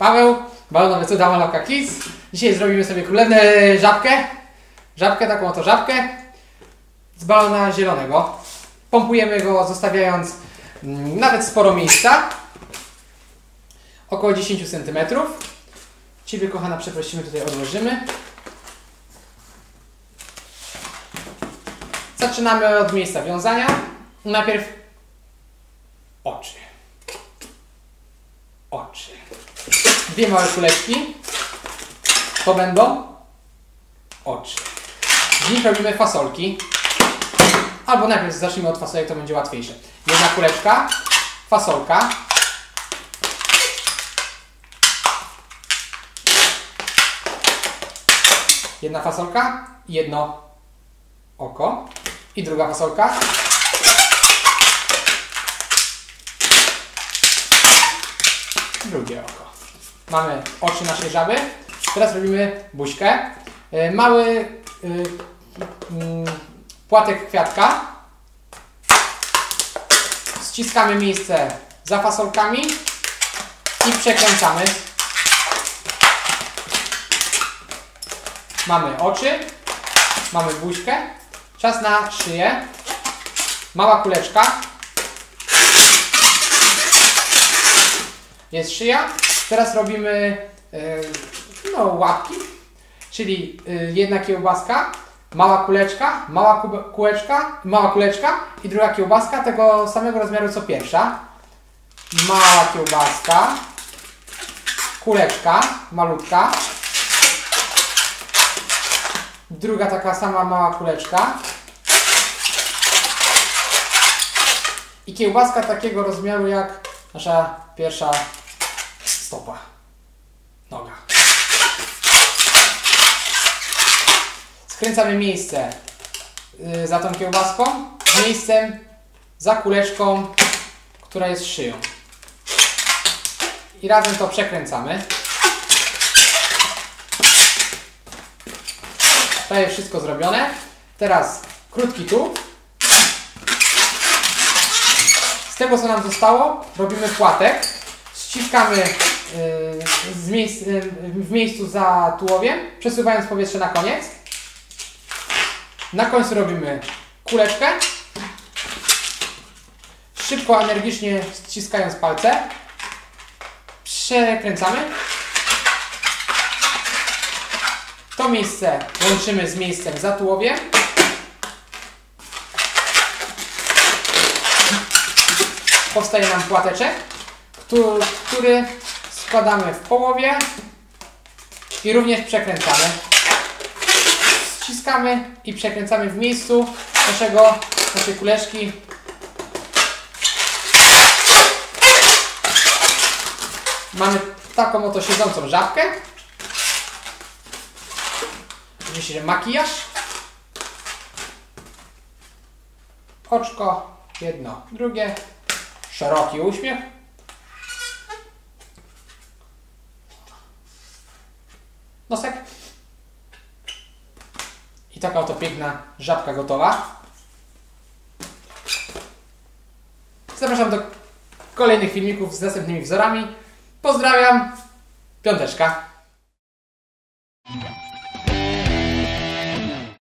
Paweł, balonowy cuda Malaka Kids. Dzisiaj zrobimy sobie królewną żabkę. Żabkę, taką oto żabkę z balona zielonego. Pompujemy go zostawiając mm, nawet sporo miejsca. Około 10 cm. Ciebie kochana przeprosimy, tutaj odłożymy. Zaczynamy od miejsca wiązania. Najpierw oczy. Oczy. Dwie małe kuleczki. To będą oczy. Nich robimy fasolki. Albo najpierw zacznijmy od fasolek, to będzie łatwiejsze. Jedna kuleczka, fasolka. Jedna fasolka, jedno oko. I druga fasolka. Drugie oko. Mamy oczy naszej żaby. Teraz robimy buźkę. E, Mały y, mm, płatek kwiatka. Ściskamy miejsce za fasolkami i przekręcamy. Mamy oczy, mamy buźkę. Czas na szyję. Mała kuleczka. Jest szyja. Teraz robimy y, no, łapki, czyli y, jedna kiełbaska, mała kuleczka, mała kółeczka, mała kuleczka i druga kiełbaska tego samego rozmiaru co pierwsza. Mała kiełbaska, kuleczka, malutka. Druga taka sama mała kuleczka. I kiełbaska takiego rozmiaru jak nasza pierwsza stopa. Noga. Skręcamy miejsce y, za tą kiełbaską z miejscem za kuleczką, która jest szyją. I razem to przekręcamy. Jest wszystko zrobione. Teraz krótki tu. Z tego co nam zostało, robimy płatek. Ściskamy z miejsc, yy, w miejscu za tułowiem, przesuwając powietrze na koniec. Na końcu robimy kuleczkę. Szybko, energicznie ściskając palce. Przekręcamy. To miejsce łączymy z miejscem za tułowiem. Powstaje nam płateczek, który składamy w połowie i również przekręcamy. Ściskamy i przekręcamy w miejscu naszego, naszej kuleczki. Mamy taką oto siedzącą żabkę. Oczywiście, że makijaż. Oczko, jedno, drugie. Szeroki uśmiech. Nosek. I taka oto piękna żabka gotowa. Zapraszam do kolejnych filmików z następnymi wzorami. Pozdrawiam. Piąteczka.